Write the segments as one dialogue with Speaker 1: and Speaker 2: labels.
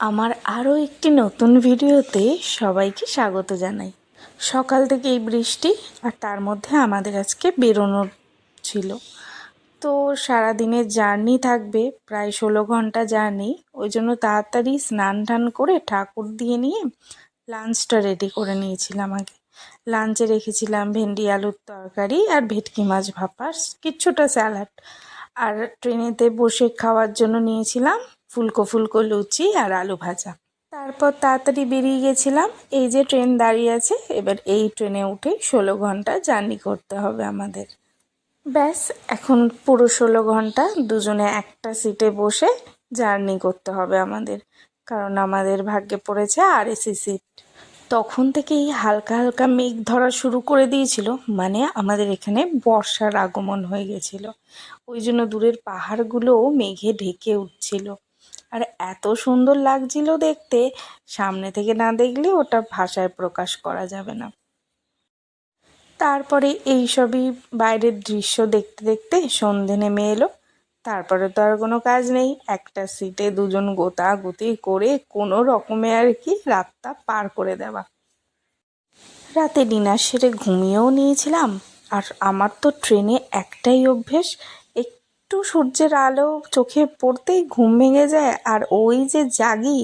Speaker 1: আমার আরও একটি নতুন ভিডিওতে সবাইকে স্বাগত জানাই। সকাল থেকে এই বৃষ্টি আর তার মধ্যে আমাদের আজকে বেরোনোর ছিল। তো সারাদিনের জার্নি থাকবে, প্রায় ষোলো ঘণ্টা জার্নি। ওই জন্য তাড়াতাড়ি স্নান টান করে ঠাকুর দিয়ে নিয়ে লাঞ্চটা রেডি করে নিয়েছিলাম আগে। লাঞ্চে রেখেছিলাম ভেন্ডি, আলুর তরকারি আর ভেটকি মাছ ভাপা কিচ্ছুটা স্যালাড। আর ট্রেনেতে বসে খাওয়ার জন্য নিয়েছিলাম ফুলকো ফুলকো লুচি আর আলু ভাজা। তারপর তাড়াতাড়ি বেরিয়ে গেছিলাম। এই যে ট্রেন দাঁড়িয়ে আছে, এবার এই ট্রেনে উঠে ষোলো ঘণ্টা জার্নি করতে হবে আমাদের। ব্যাস, এখন পুরো ষোলো ঘণ্টা দুজনে একটা সিটে বসে জার্নি করতে হবে আমাদের, কারণ আমাদের ভাগ্যে পড়েছে আর এসি সিট। তখন থেকেই হালকা হালকা মেঘ ধরা শুরু করে দিয়েছিল মানে আমাদের এখানে বর্ষার আগমন হয়ে গেছিল। ওই জন্য দূরের পাহাড়গুলোও মেঘে ঢেকে উঠছিল। আর এত সুন্দর লাগছিল দেখতে, সামনে থেকে না দেখলে ওটা ভাষায় প্রকাশ করা যাবে না। তারপরে এইসবই বাইরের দৃশ্য দেখতে দেখতে সন্ধে নেমে এলো। তারপরে তো আর কোনো কাজ নেই। একটা সিটে দুজন গোতা গোতাগুতি করে কোনো রকমে আর কি রাতটা পার করে দেওয়া। রাতে ডিনার সেরে ঘুমিয়েও নিয়েছিলাম। আর আমার তো ট্রেনে একটাই অভ্যেস একটু সূর্যের আলো চোখে পড়তেই ঘুম ভেঙে যায় আর ওই যে জাগি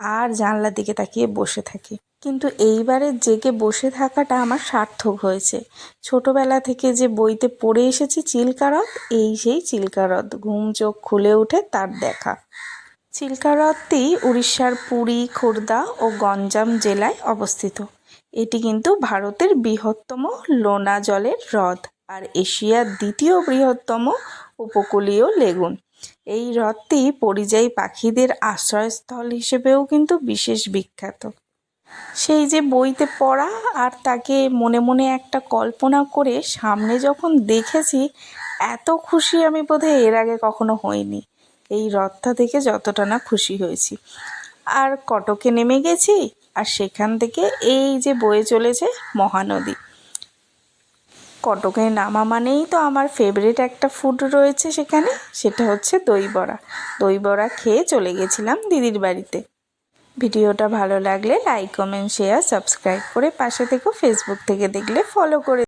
Speaker 1: আর জানলার দিকে তাকিয়ে বসে থাকি। কিন্তু এইবারে জেগে বসে থাকাটা আমার সার্থক হয়েছে। ছোটবেলা থেকে যে বইতে পড়ে এসেছি চিল্কা এই সেই চিল্কা হ্রদ ঘুম চোখ খুলে উঠে তার দেখা। চিল্কা হ্রদটি উড়িষ্যার পুরী খোর্ধা ও গঞ্জাম জেলায় অবস্থিত। এটি কিন্তু ভারতের বৃহত্তম লোনা জলের হ্রদ আর এশিয়ার দ্বিতীয় বৃহত্তম উপকূলীয় লেগুন। এই হ্রদটি পরিযায়ী পাখিদের আশ্রয়স্থল হিসেবেও কিন্তু বিশেষ বিখ্যাত। সেই যে বইতে পড়া আর তাকে মনে মনে একটা কল্পনা করে সামনে যখন দেখেছি, এত খুশি আমি বোধহয় এর আগে কখনো হইনি। এই রথটা দেখে যতটা না খুশি হয়েছি। আর কটকে নেমে গেছি আর সেখান থেকে এই যে বয়ে চলেছে মহানদী। কটকে নামা মানেই তো আমার ফেভারিট একটা ফুড রয়েছে সেখানে, সেটা হচ্ছে দই বড়া। দই বড়া খেয়ে চলে গেছিলাম দিদির বাড়িতে। ভিডিওটা ভালো লাগলে লাইক কমেন্ট শেয়ার সাবস্ক্রাইব করে পাশে থেকেও ফেসবুক থেকে দেখলে ফলো করে